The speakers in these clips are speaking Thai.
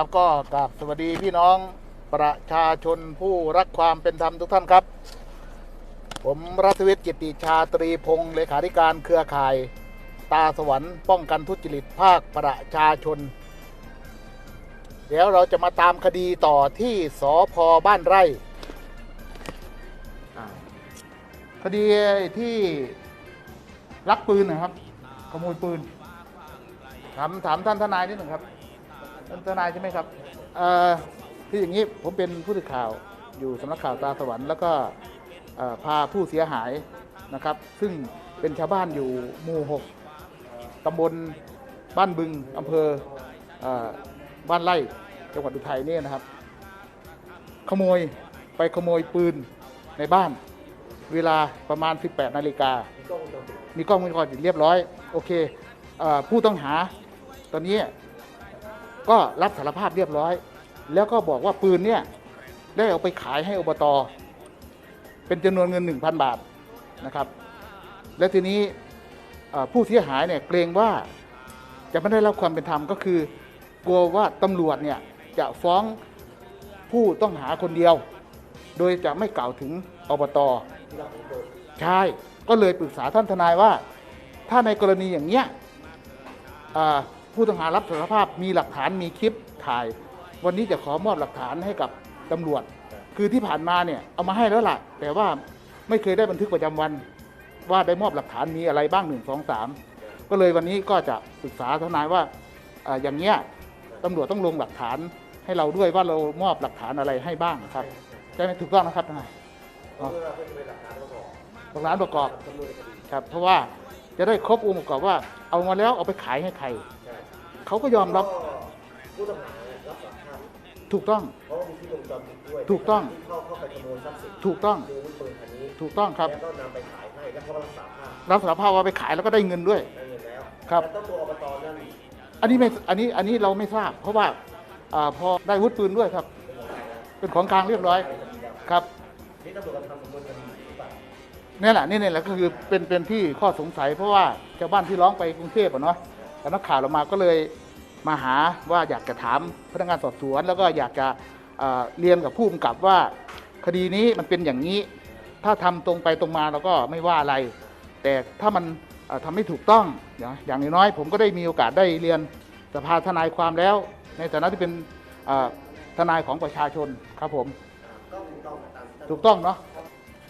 แล้วก็กราบสวัสดีพี่น้องประชาชนผู้รักความเป็นธรรมทุกท่านครับ ผมรัฐวิทย์กิติชาตรีพงศ์เลขาธิการเครือข่าย ตาสวรรค์ป้องกันทุจริตภาคประชาชน เดี๋ยวเราจะมาตามคดีต่อที่สพบ้านไร่คดีที่ลักปืนนะครับ ขโมยปืนถามถามท่านทนายนิดหนึ่งครับ ท่านทนายใช่ไหมครับเอ่อคืออย่างนี้ผมเป็นผู้สื่อข่าวอยู่สำนักข่าวตาสวรรค์แล้วก็พาผู้เสียหายนะครับ ซึ่งเป็นชาวบ้านอยู่หมู่หกตำบลบ้านบึงอำเภอบ้านไร่จังหวัดอุทัยเนี่ยนะครับ ขโมยไปขโมยปืนในบ้าน เวลาประมาณ 18 นาฬิกา มีกล้องวงจรปิดเรียบร้อย โอเคอผู้ต้องหาตอนนี้ ก็รับสารภาพเรียบร้อย แล้วก็บอกว่าปืนเนี่ยได้เอาไปขายให้อบตเป็นจำนวนเงิน 1,000 บาทนะครับ และทีนี้ผู้เสียหายเนี่ยเกรงว่าจะไม่ได้รับความเป็นธรรมก็คือกลัวว่าตำรวจเนี่ยจะฟ้องผู้ต้องหาคนเดียว โดยจะไม่กล่าวถึงอบตใช่ก็เลยปรึกษาท่านทนายว่า ถ้าในกรณีอย่างเนี้ย ผู้ต้องหารับสารภาพมีหลักฐานมีคลิปถ่าย วันนี้จะขอมอบหลักฐานให้กับตำรวจ คือที่ผ่านมาเนี่ยเอามาให้แล้วล่ะ แต่ว่าไม่เคยได้บันทึกประจำวัน ว่าได้มอบหลักฐานมีอะไรบ้างหนึ่งสองสามก็เลยวันนี้ก็จะปรึกษาทนายว่าอ่าอย่างเนี้ยตำรวจต้องลงหลักฐานให้เราด้วยว่าเรามอบหลักฐานอะไรให้บ้างครับใช่ไหมถูกต้องนะครับทนายอ๋อหลักฐานประกอบครับ เพราะว่าจะได้ครบองค์ประกอบว่าเอามาแล้วเอาไปขายให้ใคร เขาก็ยอมรับผู้ต้องหารับสารภาพถูกต้องเพราะว่ามีที่วงจรปิดด้วยถูกต้อง ที่เข้าเข้าไปขโมยทรัพย์สินถูกต้อง คืออาวุธปืนคันนี้ถูกต้องครับ แล้วก็นำไปขายให้แล้วเขาก็รับสารภาพรับสารภาพว่าไปขายแล้วก็ได้เงินด้วย ได้เงินแล้วครับ แต่ต้องตัวอบตนั่นอันนี้ไม่ อันนี้ อันนี้เราไม่ทราบ เพราะว่าอาพอได้อาวุธปืนด้วยครับ เป็นของกลางเรียบร้อย ครับ นี่ตำรวจกำลังทำสำนวนคดีหรือเปล่านี่แหละนี่นี่แหละก็คือเป็นเป็นที่ข้อสงสัยเพราะว่าชาวบ้านที่ร้องไปกรุงเทพอะเนาะ แต่นักข่าวเรามาก็เลยมาหาว่าอยากจะถามพนักงานสอบสวน แล้วก็อยากจะเเรียนกับผู้กำกับว่า คดีนี้มันเป็นอย่างนี้ ถ้าทำตรงไปตรงมาเราก็ไม่ว่าอะไร แต่ถ้ามันเอ่อทำไม่ถูกต้องอย่างน้อยๆผมก็ได้มีโอกาสได้เรียนสภาทนายความแล้ว ในฐานะที่เป็นทนายของประชาชนครับผมถูกต้องตามที่ถูกต้องเนาะ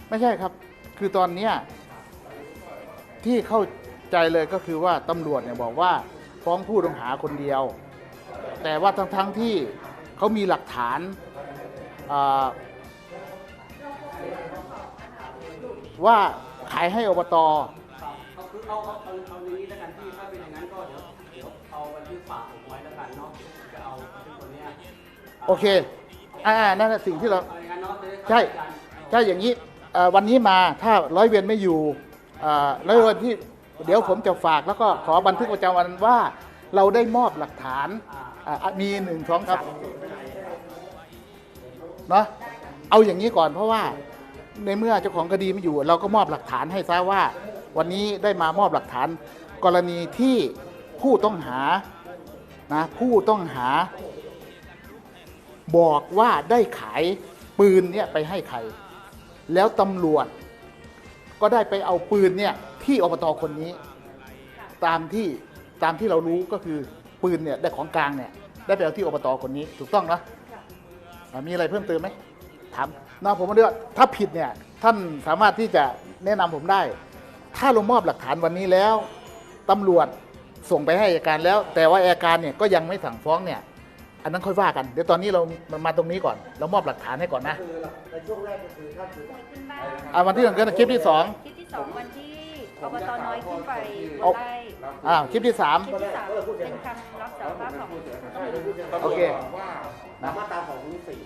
ไม่ใช่ครับ คือตอนเนี้ยที่เข้า ใจเลยก็คือว่าตำรวจเนี่ยบอกว่าฟ้องผู้ต้องหาคนเดียว แต่ว่าทั้งทั้งๆที่เขามีหลักฐานาว่าขายให้อบตเอาคือเอาเอาเอาเอาอย่างนี้แล้วกันพี่ถ้าเป็นอย่างนั้นก็เดี๋ยวเดี๋ยวเอาบันทึกฝากผมไว้แล้วกันเนาะจะเอาตัวเนี้ยโอเคอ่านั่นแหละสิ่งที่เราเอาอย่างนั้นเนาะจะได้เข้าใช่ใจกัน ใช่อย่างนี้เอ่อวันนี้มาถ้าร้อยเวรไม่อยู่เอ่อร้อยเวรที่ เดี๋ยวผมจะฝากแล้วก็ขอบันทึกประจำวันว่า เราได้มอบหลักฐานมีหนึ่งสองสามเนาะเอาอย่างนี้ก่อนเพราะว่าในเมื่อเจ้าของคดีไม่อยู่ เราก็มอบหลักฐานให้ซะว่า วันนี้ได้มามอบหลักฐาน กรณีที่ผู้ต้องหานะผู้ต้องหา บอกว่าได้ขายปืนเนี่ยไปให้ใคร แล้วตำรวจก็ได้ไปเอาปืนเนี่ย ที่อบตคนนี้ ตามที่ตามที่เรารู้ก็คือปืนเนี่ยได้ของกลางเนี่ยได้ไปเอาที่อบตคนนี้ ถูกต้องนะอ่ามีอะไรเพิ่มเติมไหมถามนะผมว่าถ้าผิดเนี่ยท่านสามารถที่จะแนะนำผมได้ ถ้าเรามอบหลักฐานวันนี้แล้วตำรวจส่งไปให้อัยการแล้ว แต่ว่าอัยการเนี่ยก็ยังไม่สั่งฟ้องเนี่ย อันนั้นค่อยว่ากัน เดี๋ยวตอนนี้เรามามาตรงนี้ก่อน เรามอบหลักฐานให้ก่อนนะ คือในช่วงแรกก็คือถ้าคืออ่าวันที่หนึ่งก็คลิปที่สอง คลิปที่สองวันที่อบตน้อยขึ้นไปเอาไล่อ่าคลิปที่สาม คลิปที่สามเป็นคำรับสารภาพของ โอเคมาตราของสี่